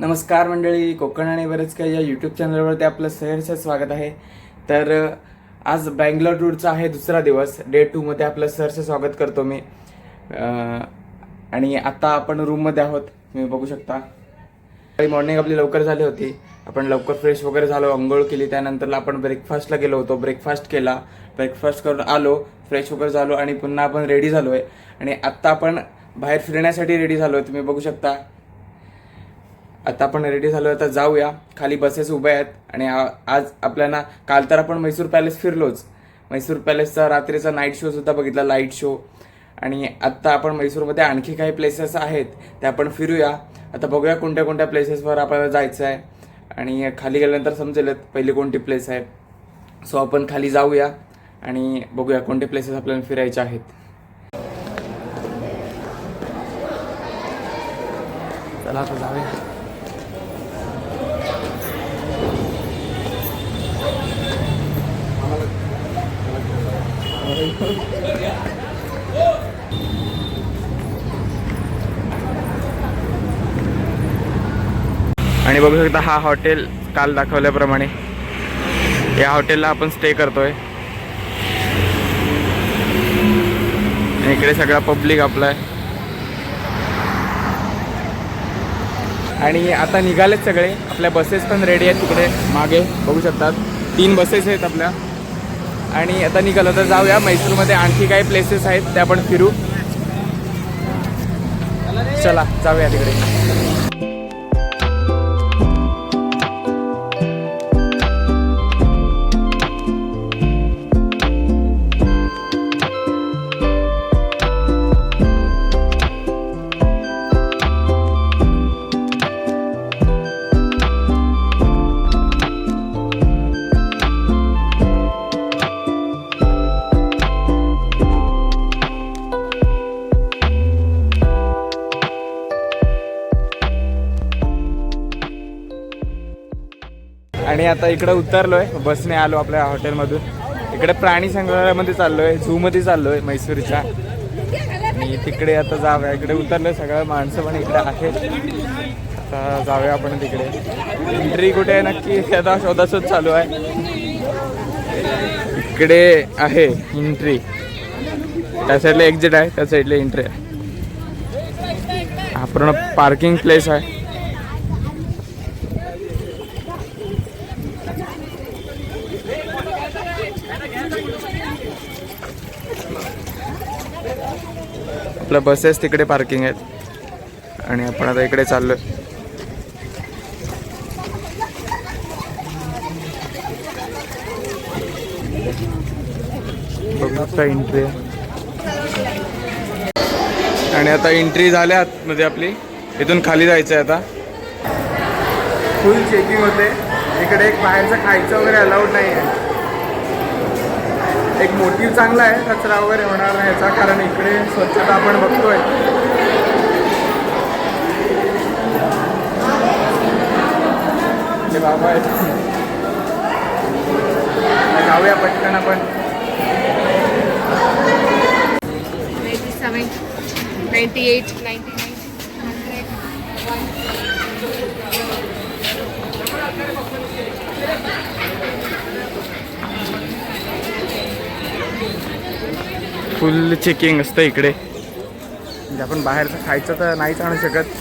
नमस्कार मंडळी कोकण आणि बरेच काही या यूट्यूब चॅनलवरती आपलं सहर्ष स्वागत आहे. तर आज बँगलोर टूरचा आहे दुसरा दिवस. डे टूमध्ये आपलं सहर्ष स्वागत करतो मी. आणि आत्ता आपण रूममध्ये आहोत. तुम्ही बघू शकता. मॉर्निंग आपली लवकर झाली होती. आपण लवकर फ्रेश वगैरे झालो आंघोळ केली. त्यानंतर आपण ब्रेकफास्टला गेलो होतो. ब्रेकफास्ट केला. ब्रेकफास्ट करून आलो फ्रेश वगैरे झालो आणि पुन्हा आपण रेडी झालो आहे आणि आत्ता आपण बाहेर फिरण्यासाठी रेडी झालो आहे तुम्ही बघू शकता. आता आपण रेडी झालो आता जाऊया. खाली बसेस उभ्या आहेत आणि आ- आज आपल्याला काल तर आपण म्हैसूर पॅलेस फिरलोच. मैसूर पॅलेसचा रात्रीचा नाईट शो सुद्धा बघितला लाइट शो आणि आत्ता आपण म्हैसूरमध्ये आणखी काही प्लेसेस आहेत ते आपण फिरूया. आता बघूया कोणत्या कोणत्या प्लेसेसवर आपल्याला जायचं आहे आणि खाली गेल्यानंतर समजेलत पहिली कोणती प्लेस आहे. सो आपण खाली जाऊया आणि बघूया कोणते प्लेसेस आपल्याला फिरायचे आहेत. चला आता जाऊया. आणि बघू शकता हा हॉटेल काल दाखवल्याप्रमाणे या हॉटेलला आपण स्टे करतोय. आणि इकडे सगळा पब्लिक आपला आहे आणि आता निघालेत सगळे. आपल्या बसेस पण रेडी आहेत तिकडे. मागे बघू शकतात. तीन बसेस आहेत आपल्या. आणि आता निघालो तर जाऊया. मैसूरमध्ये आणखी काही प्लेसेस आहेत त्या आपण फिरू. चला जाऊया तिकडे. आता इकडे उतरलोय. बसने आलो आपल्या हॉटेलमधून इकडे प्राणी संग्रहालयामध्ये चाललोय झूमध्ये चाललोय मैसूरच्या आणि तिकडे आता जाऊया. इकडे उतरलोय सगळं. माणसं पण इकडे आहेत. आता जाऊया आपण तिकडे. एंट्री कुठे आहे नक्की? आता शोधाशोध चालू आहे. इकडे आहे एंट्री त्या साईडला एक्झिट आहे. त्या साईडला एंट्री आहे. हा पूर्ण पार्किंग प्लेस आहे. आपल्या बसेस तिकडे पार्किंग आहेत. आणि आपण आता इकडे चाललो बघू एंट्री आणि आता एंट्री झाल्या आतमध्ये म्हणजे आपली. इथून खाली जायचं आहे आता. फुल चेकिंग होते. इकडे एक बाहेरचं खायचं वगैरे अलाउड नाही आहे एक मोटिव्ह चांगला आहे कचरा वगैरे होणार नाही याचा कारण इकडे स्वच्छता आपण बघतोय. बाबा आहेत. जाऊया पटकन आपण. 97, 98, 99, 100, फुल चेकिंग असतं इकडे. म्हणजे आपण बाहेरचं खायचं तर नाहीच आणू शकत.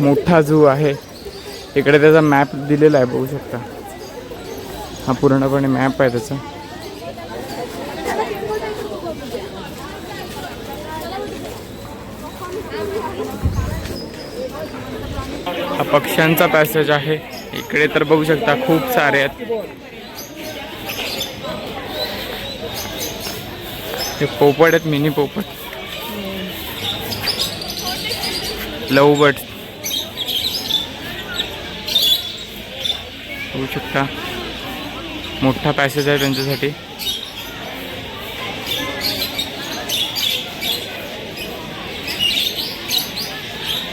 मोठा झू आहे. इकडे त्याचा मॅप दिलेला आहे बघू शकता. हा पूर्णपणे मॅप आहे त्याचा. पक्ष्यांचा पॅसेज आहे. इकडे तर बघू शकता खूप सारे आहेत. हे पोपट आहेत मिनी पोपट. Love bird. बघू शकता. मोठा पॅसेज आहे त्यांच्यासाठी.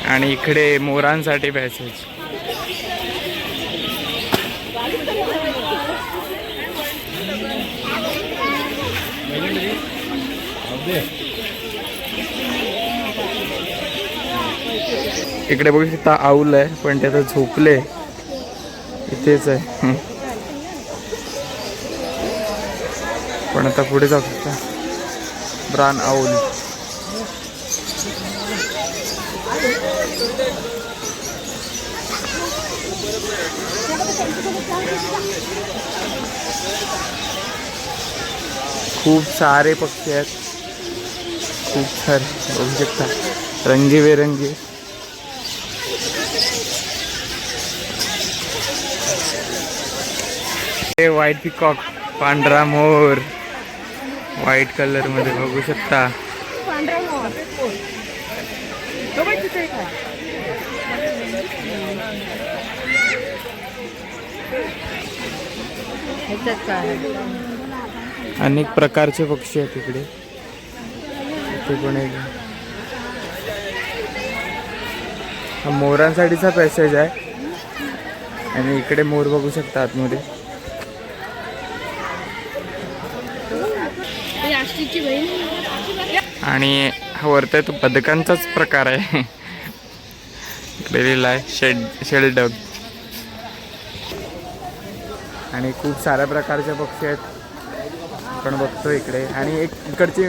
आणि इकडे मोरांसाठी पॅसेज इकडे बघू शकता आऊल आहे पण ते आता झोपले. इथेच आहे. पण आता पुढे जाऊ शकता. Brown owl. खूप सारे पक्षी आहेत. खूप सारे. बघू शकता. रंगीबेरंगी. हे व्हाईट पिकॉक पांढरा मोर. व्हाईट कलरमध्ये बघू शकता. अनेक प्रकारचे पक्षी आहेत इकडे. इथे पण एक हा मोरांसाठीचा पॅसेज आहे. आणि इकडे मोर बघू शकता आतमध्ये. आणि हा वरती तो बदकांचाच प्रकार आहे. इकडे लिहिला आहे शेड शेलडग. आणि खूप साऱ्या प्रकारचे पक्षी आहेत. आपण बघतो इकडे. आणि एक इकडची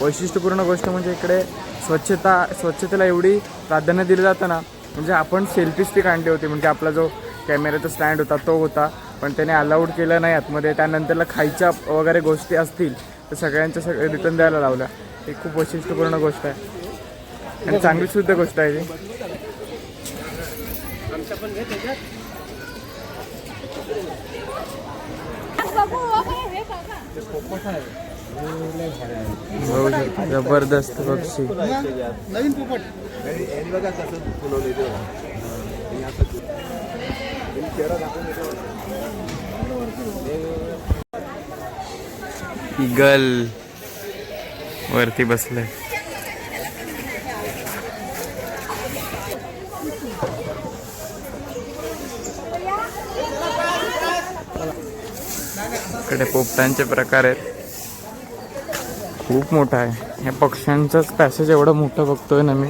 वैशिष्ट्यपूर्ण गोष्ट म्हणजे इकडे स्वच्छता स्वच्छतेला एवढी प्राधान्य दिलं जातं ना म्हणजे आपण सेल्फी स्टिक आणली होती. म्हणजे आपला जो कॅमेऱ्याचा स्टँड होता तो होता. पण त्याने अलाउड केलं नाही आतमध्ये. त्यानंतरला खायच्या वगैरे गोष्टी असतील तर सगळ्यांच्या सगळं रिटर्न द्यायला लावल्या. ही खूप वैशिष्ट्यपूर्ण गोष्ट आहे. आणि चांगली सुद्धा गोष्ट आहे ती. बघू शकता जबरदस्त पक्षी नवीन पोपट. बघा फुलवले. इगल वरती बसलंय. इकडे पोपटांचे प्रकार आहेत. खूप मोठा आहे. ह्या पक्ष्यांचाच पॅसेज एवढं मोठं बघतोय ना मी.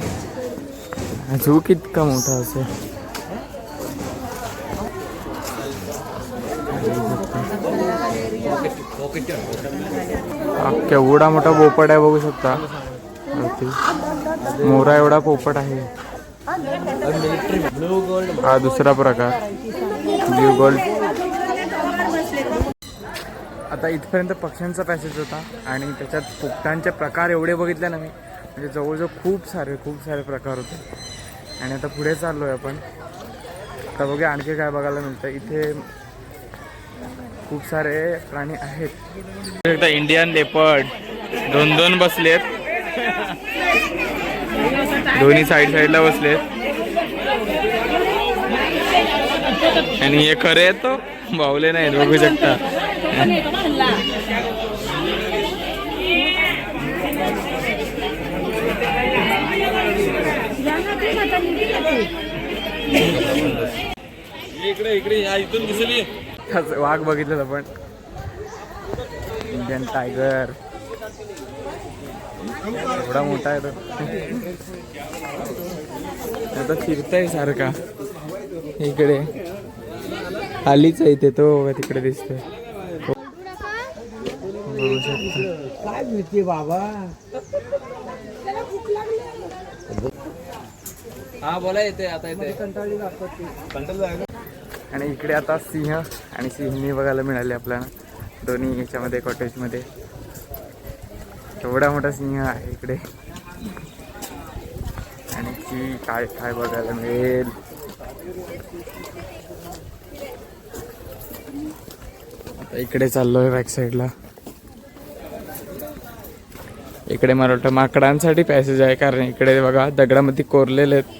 झू कितका मोठा असेल केवढा मोठा पोपट आहे बघू शकता. मोरा एवढा पोपट आहे. हा दुसरा प्रकार. ब्ल्यू गोल्ड आता इथपर्यंत पक्ष्यांचा पॅसेज होता आणि त्याच्यात पोपटांचे प्रकार एवढे बघितले ना मी म्हणजे जवळजवळ खूप सारे खूप सारे प्रकार होते. आणि आता पुढे चाललो आहे आपण. आता बघूया आणखी काय बघायला मिळतं. इथे खूप सारे प्राणी आहेत. इंडियन लेपर्ड दोन दोन बसलेत. दोन्ही साईड साईडला बसलेत. आणि हे खरे आहेत तो? बावले नाही बघू शकता. इकडे इकडे या इथून दिसली. असं वाघ बघितलं आपण इंडियन टायगर एवढा मोठा आहे तो. आता फिरताय सारखा. इकडे. खालीच आहे इथे तो बघा तिकडे दिसतोय. काय भीती बाबा? हा बोला येते आता येते आणि इकडे आता सिंह आणि सिंहनी बघायला मिळाले आपल्याला. दोन्ही याच्यामध्ये कॉटेजमध्ये एवढा मोठा सिंह आहे इकडे. आणि की काय काय बघायला मिळेल? आता इकडे चाललोय बॅक साईडला इकडे मला वाटतं माकडांसाठी पॅसेज आहे कारण इकडे बघा दगडामध्ये कोरलेले आहेत.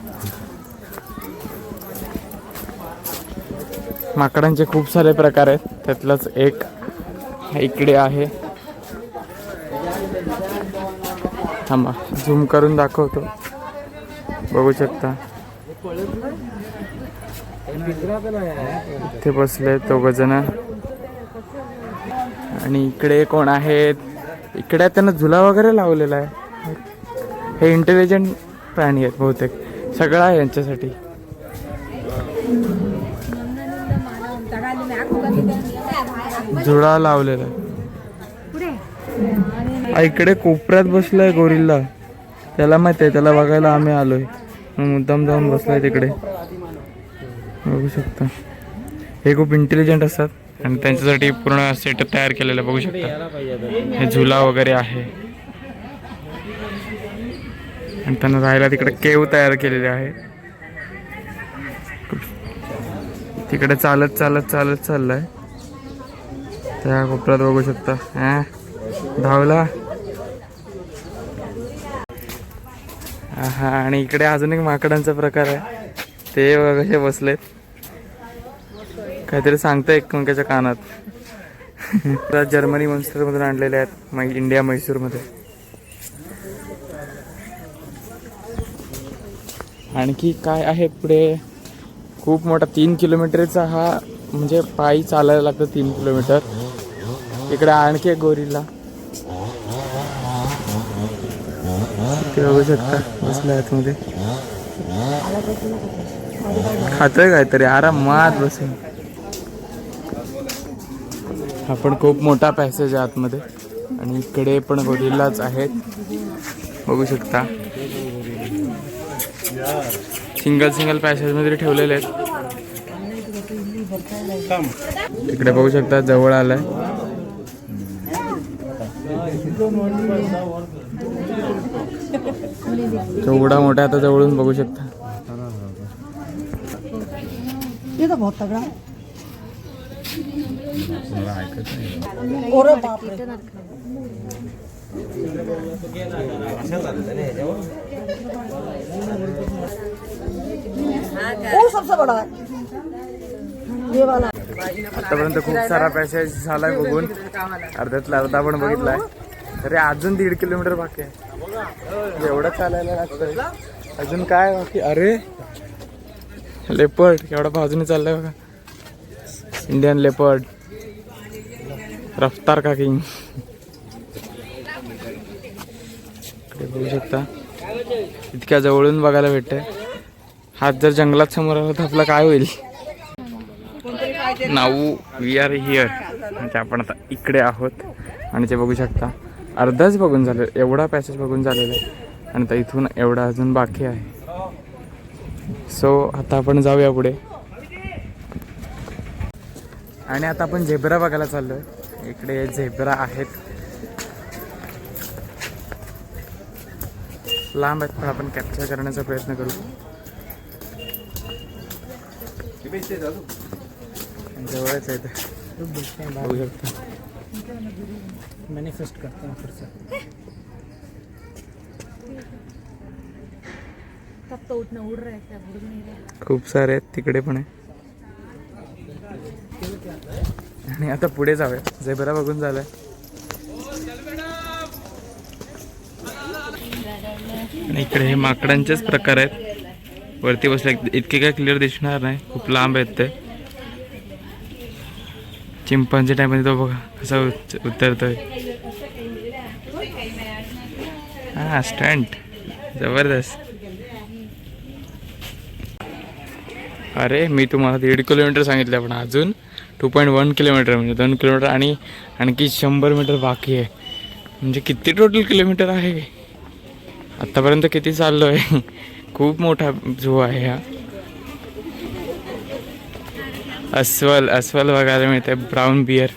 माकडांचे खूप सारे प्रकार आहेत. त्यातलाच एक इकडे आहे. थांबा झूम करून दाखवतो. बघू शकता. इथे बसले तो जण. आणि इकडे कोण आहेत? इकडे त्यांना झुला वगैरे लावलेला आहे. हे इंटेलिजंट प्राणी आहेत बहुतेक. सगळं आहे यांच्यासाठी. झुळा लावलेला आहे. इकडे कोपऱ्यात बसलाय गोरिल्ला. त्याला माहीत आहे त्याला बघायला आम्ही आलोय. मग मुद्दाम जाऊन बसलाय तिकडे. बघू शकता. हे खूप इंटेलिजंट असतात. आणि त्यांच्यासाठी पूर्ण सेटअप तयार केलेलं बघू शकता. हे झुला वगैरे आहे. आणि त्यांना राहायला तिकडे केव तयार केलेले आहे. तिकडे चालत चालत चालत चाललाय. त्या कोपऱ्यात बघू शकता. हा? धावला? हा आणि इकडे अजून एक माकडांचा प्रकार आहे. ते कसे बसलेत. काहीतरी सांगतं एकमेकाच्या कानात. जर्मनी monster मधून आणलेले आहेत मै इंडिया म्हैसूरमध्ये आणखी काय आहे पुढे? खूप मोठा तीन किलोमीटरचा हा म्हणजे पायी चालायला लागतं तीन किलोमीटर. इकडे आणखी एक गोरिल्ला ते बघू शकता बसला आतमध्ये खातोय काहीतरी आरामात बसून. हा पण खूप मोठा पॅसेज आहे आतमध्ये. आणि इकडे पण गोरिल्लाच आहेत. बघू शकता. सिंगल सिंगल पॅसेजमध्ये ठेवलेले आहेत. इकडे बघू शकता जवळ आलाय. केवढा मोठा आता जवळून बघू शकता. ये तो बहुत तगड़ा मला ऐकत नाही. ओरे बाप रे वो सबसे बड़ा है। ये वाला। आतापर्यंत खूप सारा पॅसेज झालाय बघून. अर्ध्यातला अर्धा पण बघितलाय. अरे अजून दीड किलोमीटर बाकी आहे. एवढं चालायला लागतंय. अजून काय बाकी? अरे लेपर्ड एवढा बाजूने चाललाय बघा. Indian leopard. रफ्तार का किंग बघू शकता. इतक्या जवळून बघायला भेटते हात जर जंगलात समोर आला तर आपलं काय होईल? Now we are here. म्हणजे आपण आता इकडे आहोत आणि ते बघू शकता. अर्धाच बघून झालं एवढा पॅसेज बघून झालेला आहे. आणि आता इथून एवढा अजून बाकी आहे. सो आता आपण जाऊया पुढे. आणि आता आपण झेब्रा बघायला चाललो आहे इकडे झेब्रा आहेत. लांब आहेत पण आपण कॅप्चर करण्याचा प्रयत्न करू. जवळच आहे बघू शकता. मैनिफेस्ट करते हैं फिर से तब तो उठना उड़ रहा है क्या उड़ नहीं रहा. खूप सारे आहेत तिकडे पण आहे. आणि आता पुढे जाऊया. झेब्रा बघून झालंय. आणि इकडे हे माकडांचेच प्रकार आहेत. वरती बसले इतके काय क्लिअर दिसणार नाही. खूप लांब आहेत ते. चिंपांच्या टायमध्ये तो बघा कसा उतरतोय. हा स्टंट जबरदस्त. अरे मी तुम्हाला दीड किलोमीटर सांगितलं पण अजून टू पॉईंट वन किलोमीटर म्हणजे दोन किलोमीटर आणि आणखी शंभर मीटर बाकी आहे. म्हणजे किती टोटल किलोमीटर आहे आत्तापर्यंत किती चाललो आहे खूप मोठा झू आहे हा. अस्वल अस्वल वगैरे मिळते ब्राऊन बियर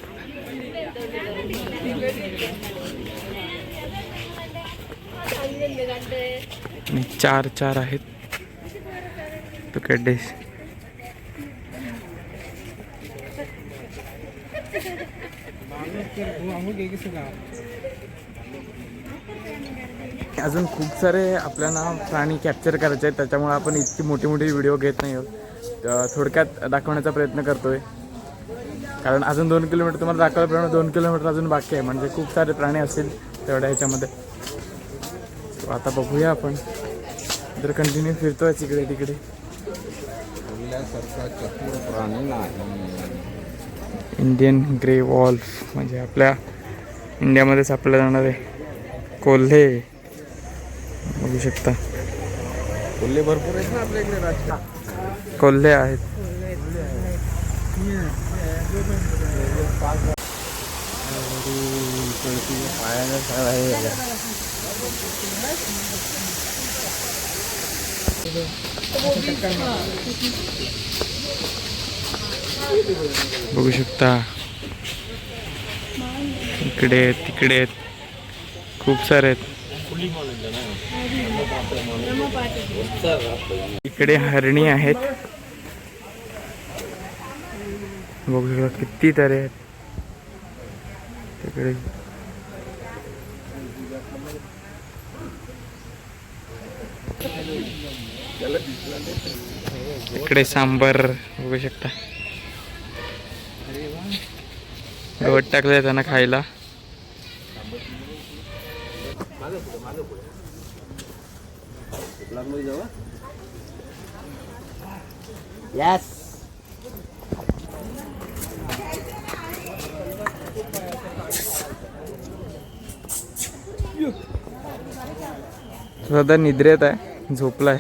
चार चार आहेत. तुकडे. अजून खूप सारे आपल्याला प्राणी कॅप्चर करायचे आहेत त्याच्यामुळे आपण इतकी मोठी मोठी व्हिडिओ घेत नाही आहोत. थोडक्यात दाखवण्याचा प्रयत्न करतोय. कारण अजून दोन किलोमीटर तुम्हाला दाखवल्याप्रमाणे दोन किलोमीटर अजून बाकी आहे. म्हणजे खूप सारे प्राणी असतील तेवढ्या ह्याच्यामध्ये. आता बघूया आपण. तर कंटिन्यू फिरतोय तिकडे नाही. इंडियन ग्रे वॉल्फ म्हणजे आपल्या इंडियामध्ये सापडले जाणारे कोल्हे. बघू शकता. कोल्हे भरपूर आहेत ना आपल्या इकडे राजकारण कोल्हे आहेत. बघू शकता. इकडे आहेत, तिकडे खूप सारे आहेत. इकडे हरणी आहेत. बघू शकता किती तरी आहेत. तिकडे. इकडे सांबर बघू शकता. गवत टाकलं त्यांना खायला. सध्या निद्रेत आहे झोपलाय.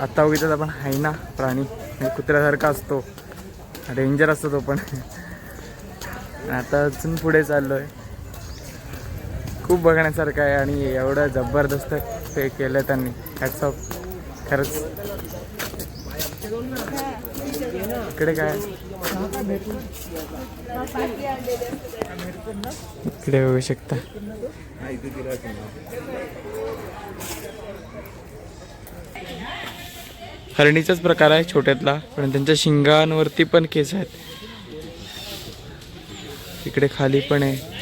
आता बघितलं आपण आहे ना प्राणी. म्हणजे कुत्र्यासारखा असतो. डेंजर असतो तो पण. आता अजून पुढे चाललोय. खूप बघण्यासारखं आहे आणि एवढं जबरदस्त ते केलं त्यांनी. हॅट्स खरंच. इकडे काय? इकडे बघू शकता. हरणीचाच प्रकार आहे छोट्यातला पण त्यांच्या शिंगांवरती पण केस आहेत. इकडे खाली पण आहे.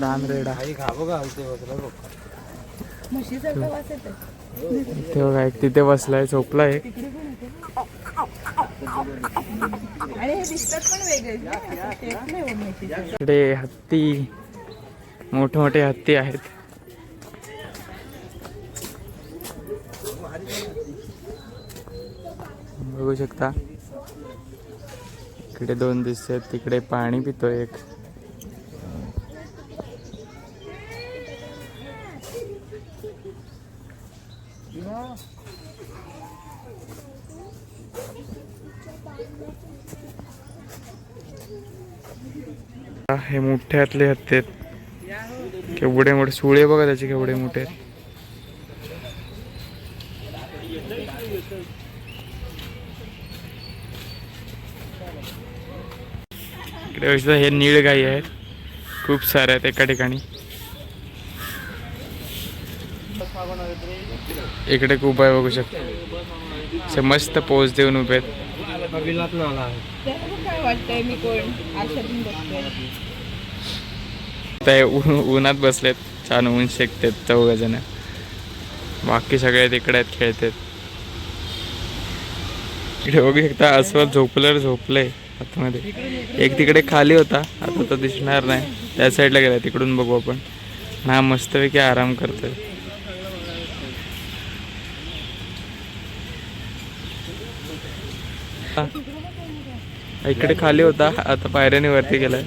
रानरेडा बघा एक तिथे बसलाय झोपलाय. आणि हे दिसतात पण वेगळे तेच नाही होत म्हशीचं. इकडे हत्ती हत्ती आहेत. बघू शकता. इकडे दोन दिसत तिकडे पाणी पितोय एक. हे मोठ्यातले हत्ती आहेत केवढे मोठे सुळे बघा त्याचे केवढे मोठे आहेत. इकडे हे नीळ गाई आहेत. खूप सारे आहेत एका ठिकाणी. इकडे खूप आहे बघू शकता. असे मस्त पोच देऊन उभे आहेत. त्याला काय उन्हात बसलेत. छान ऊन शेकतात चौघ जण बाकी सगळे तिकडे आहेत खेळतात. इकडे बघू शकता अस्वल झोपल्यावर झोपलंय आतमध्ये. एक तिकडे खाली होता आता तो दिसणार नाही. त्या साईडला गेला तिकडून बघू आपण. हा मस्तपैकी आराम करतोय. इकडे खाली होता आता पायऱ्याने वरती गेलाय.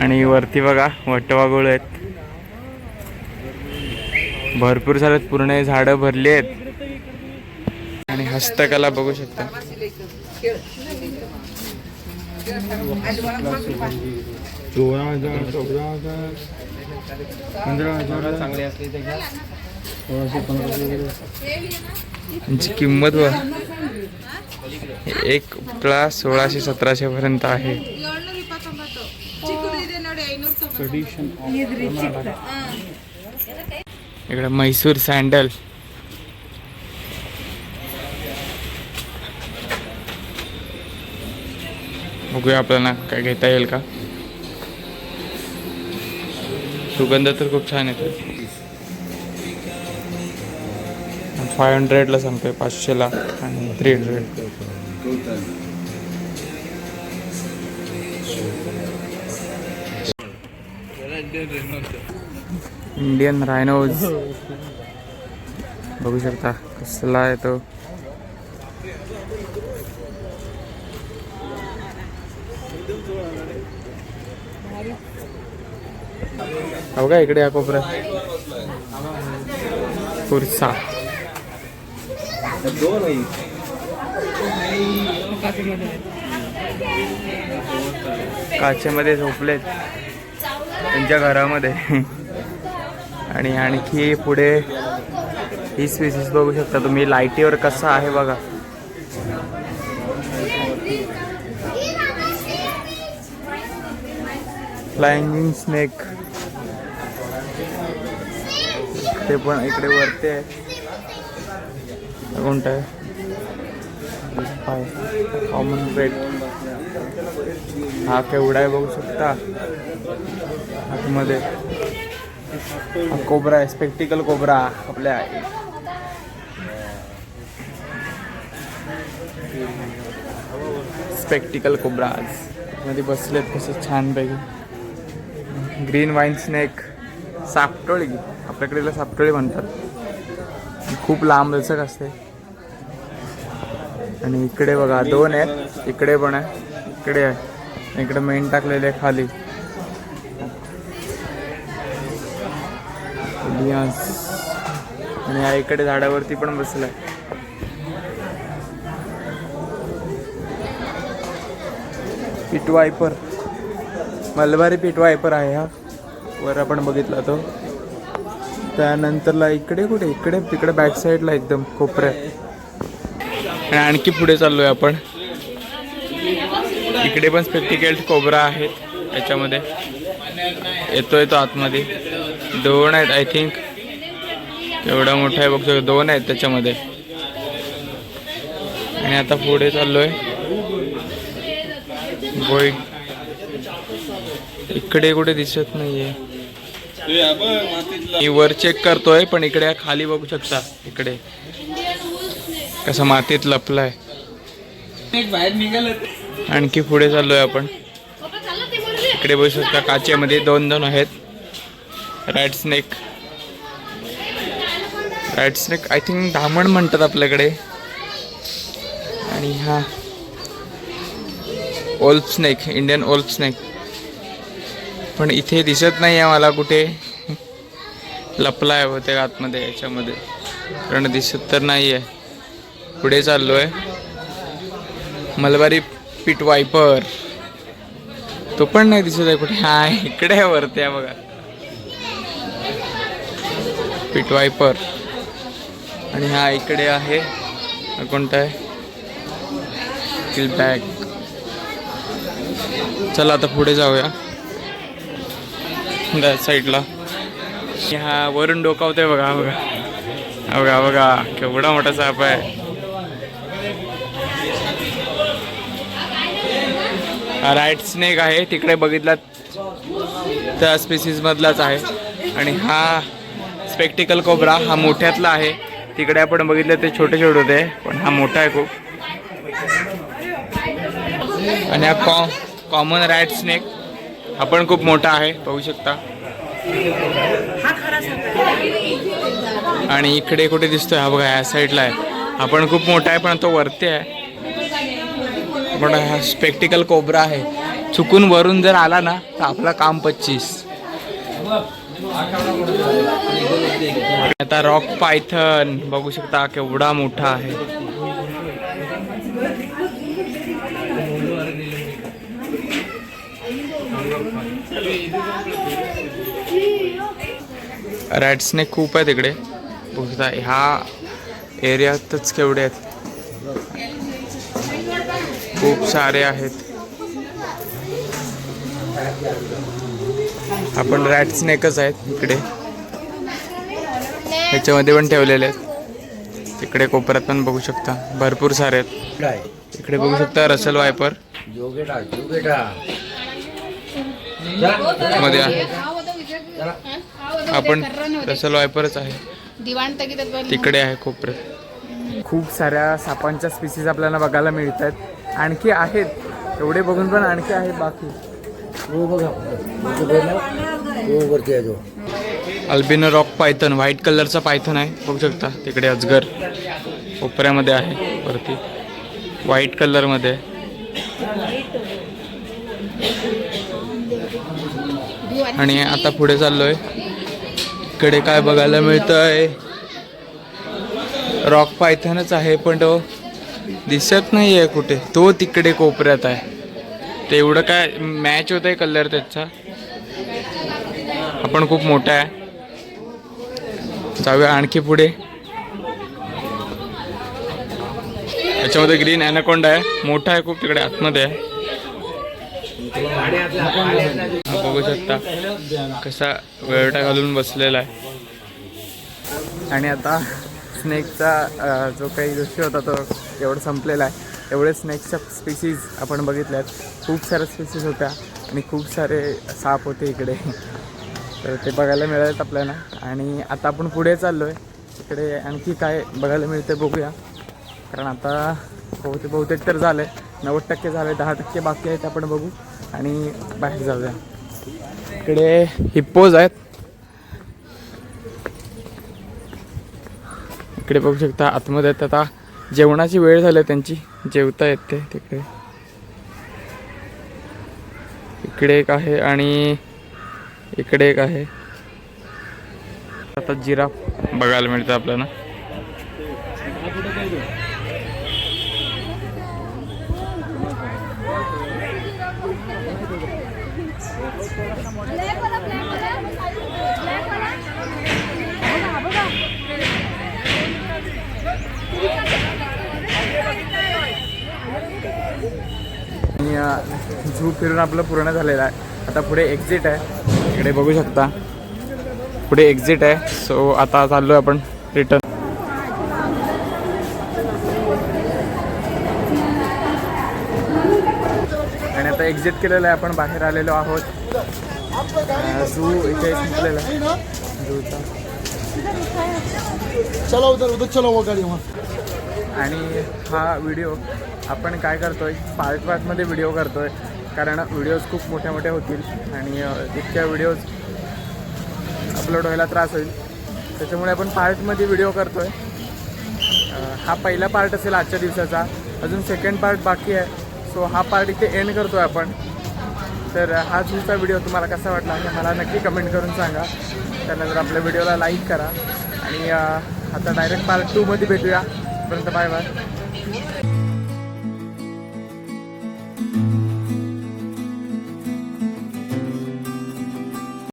आणि वरती बघा वटवाघूळ आहेत. भरपूर सारे पूर्ण झाडं भरली आहेत. आणि हस्तकला बघू शकता. चौदा हजार चौदा हजार पंधरा हजार. चांगले असले सोळाशे पंधराशे किंमत एक प्ला सोळाशे सतराशे पर्यंत आहे. इकडे मैसूर सँडल. बघूया आपल्याला काय घेता येईल का. सुगंध तर खूप छान येतो फाय हंड्रेडला सांगतोय पाचशेला आणि थ्री हंड्रेड इंडियन रायनोज बघू शकता कसला आहे तो. हो का इकडे या कोपऱ्यात. पुरसा. दोन आहे काचेमध्ये झोपलेत. त्यांच्या घरामध्ये. आणि आणखी पुढे ही स्पीसीस बघू शकता तुम्ही. लाईटीवर कसा आहे बघा. फ्लाइंग स्नेक ते पण इकडे वरते आहे. कोणता आहे कॉमन ब्रेड हा केवढा आहे बघू शकता आतमध्ये कोबरा आहे स्पेक्टिकल कोबरा आपल्या स्पेक्टिकल कोबराजमध्ये बसलेत कसे छानपैकी ग्रीन वाईन स्नेक सापटोळी आपल्याकडे सापटोळी म्हणतात खूप लांब लचक असते आणि इकडे बघा दोन आहेत. इकडे पण आहे इकडे आहे. इकडे मेन टाकलेले आहे खाली. आणि या इकडे झाडावरती पण बसलाय. पीट वायपर मलबारी पीट वायपर आहे हा. वर आपण बघितला तो. त्यानंतरला इकडे कुठे? इकडे तिकडे बॅक साईडला एकदम कोपऱ्यात. आणि आणखी पुढे चाललो आहे आपण. इकडे पण स्पेक्टिकल्ड कोबरा आहेत याच्यामध्ये. येतोय तो आतमध्ये. दोन आहेत आय थिंक एवढा मोठा आहे बघतो दोन आहेत त्याच्यामध्ये. आणि आता पुढे चाललोय. गोई इकडे कुठे दिसत नाहीये. मी वर चेक करतोय पण इकडे खाली बघू शकता. इकडे. कसं मातीत लपलाय. आणखी पुढे चाललोय आपण. इकडे बघू शकता काचेमध्ये दोन दोन आहेत. Red snake red snake I think धामण म्हणतात आपल्याकडे. आणि हा wolf snake Indian wolf snake पण इथे दिसत नाही आहे मला कुठे. लपलाय होते आतमध्ये याच्यामध्ये. कारण दिसत तर नाही आहे पुढे चाललो आहे मलबारी पीठ वायपर. तो पण नाही दिसत आहे कुठे? हा इकडे आहे वरती आहे बघा. पीठ वायपर. आणि हा इकडे आहे. कोणता आहे? किल बॅग चला आता पुढे जाऊया. त्या साईडला. हा वरून डोकावतोय बघा बघा. बघा बघा. केवढा मोठा साप आहे. राईट स्नेक आहे तिकडे बघितला त्या स्पेसिसमधलाच आहे. आणि हा स्पेक्टिकल कोबरा हा मोठ्यातला आहे. तिकडे आपण बघितलं ते छोटे छोटे होते पण हा मोठा आहे खूप. आणि हा कॉ कॉमन रॅट स्नेक हा पण खूप मोठा आहे बघू शकता. आणि इकडे कुठे दिसतोय हा बघा या साईडला आहे. हा पण खूप मोठा आहे पण तो वरती आहे. पण हा स्पेक्टिकल कोबरा आहे. चुकून वरून जर आला ना तर आपलं काम पच्चीस. आता रॉक पायथन बघू शकता केवढा मोठा आहे. रॅट्सने खूप आहे तिकडे बघू शकता ह्या एरियातच केवढे आहेत. खूप सारे आहेत. आपण रॅट स्नेकच आहेत इकडे. ह्याच्यामध्ये पण ठेवलेले आहेत. तिकडे कोपऱ्यात पण बघू शकता. भरपूर सारे आहेत. इकडे बघू शकता रसल वायपरमध्ये आहे. आपण रसल वायपरच आहे. तिकडे आहे कोपऱ्यात. खूप साऱ्या सापांच्या स्पीसीज आपल्याला बघायला मिळत आहेत आणखी आहेत. एवढे बघून पण आणखी आहेत बाकी. हो बघा. हो वरती आहे तो अल्बिनो रॉक पायथन व्हाईट कलरचा पायथन आहे. बघू शकता तिकडे अजगर कोपऱ्यामध्ये आहे वरती. व्हाईट कलरमध्ये. आणि आता पुढे चाललोय. इकडे काय बघायला मिळतंय? रॉक पायथनच आहे पण तो. दिसत नाही आहे कुठे. तो तिकडे कोपऱ्यात आहे. ते एवढं काय मॅच होत आहे कलर त्याचा? आपण खूप मोठा आहे. जाऊया आणखी पुढे. याच्यामध्ये ग्रीन ॲनाकोंडा आहे. मोठा आहे खूप तिकडे आतमध्ये आहे. बघू शकता कसा वेळटा घालून बसलेला आहे. आणि आता स्नेकचा जो काही दृश्य होता तो एवढं संपलेलं आहे. एवढे स्नेक्सच्या स्पेसीज आपण बघितल्यात. खूप साऱ्या स्पेसीज होत्या आणि खूप सारे साप होते इकडे. तर ते बघायला मिळालेत आपल्याला. आणि आता आपण पुढे चाललो आहे इकडे आणखी काय बघायला मिळते बघूया. कारण आता बहुतेक बहुतेक तर झालं आहे नव्वद टक्के झालं आहे दहा टक्के बाकी आहेत आपण बघू. आणि बाहेर जाऊया. इकडे हिप्पोज आहेत. इकडे बघू शकता आतमध्ये आहेत आता. जेवणाची वेळ झाली आहे त्यांची जेवता येते तिकडे. इकडे एक आहे आणि इकडे एक आहे. आता जिराफ बघायला मिळतं आपल्याला. झू फिरून आपलं पूर्ण झालेलं आहे. आता पुढे एक्झिट आहे. इकडे बघू शकता. पुढे एक्झिट आहे. सो आता चाललो आहे आपण रिटर्न आणि आता एक्झिट केलेलं आहे. आपण बाहेर आलेलो आहोत. झू इथे संपलेला आहे. झूचा चलो उधर उधर चलो वो गाडी आणि हा व्हिडिओ आपण काय करतोय? पार्ट पार्टमध्ये व्हिडिओ करतोय. कारण व्हिडिओज खूप मोठ्या मोठ्या होतील आणि इतक्या तितक्या व्हिडिओज अपलोड व्हायला त्रास होईल. त्याच्यामुळे आपण पार्टमध्ये व्हिडिओ करतो आहे हा पहिला पार्ट असेल आजच्या दिवसाचा. अजून सेकंड पार्ट बाकी आहे. सो हा पार्ट इथे एंड करतो आहे आपण. तर हा तुमचा व्हिडिओ तुम्हाला कसा वाटला हे मला नक्की कमेंट करून सांगा. त्यानंतर आपल्या व्हिडिओला लाईक करा. आणि आता डायरेक्ट पार्ट टूमध्ये भेटूया. पर्यंत बाय बाय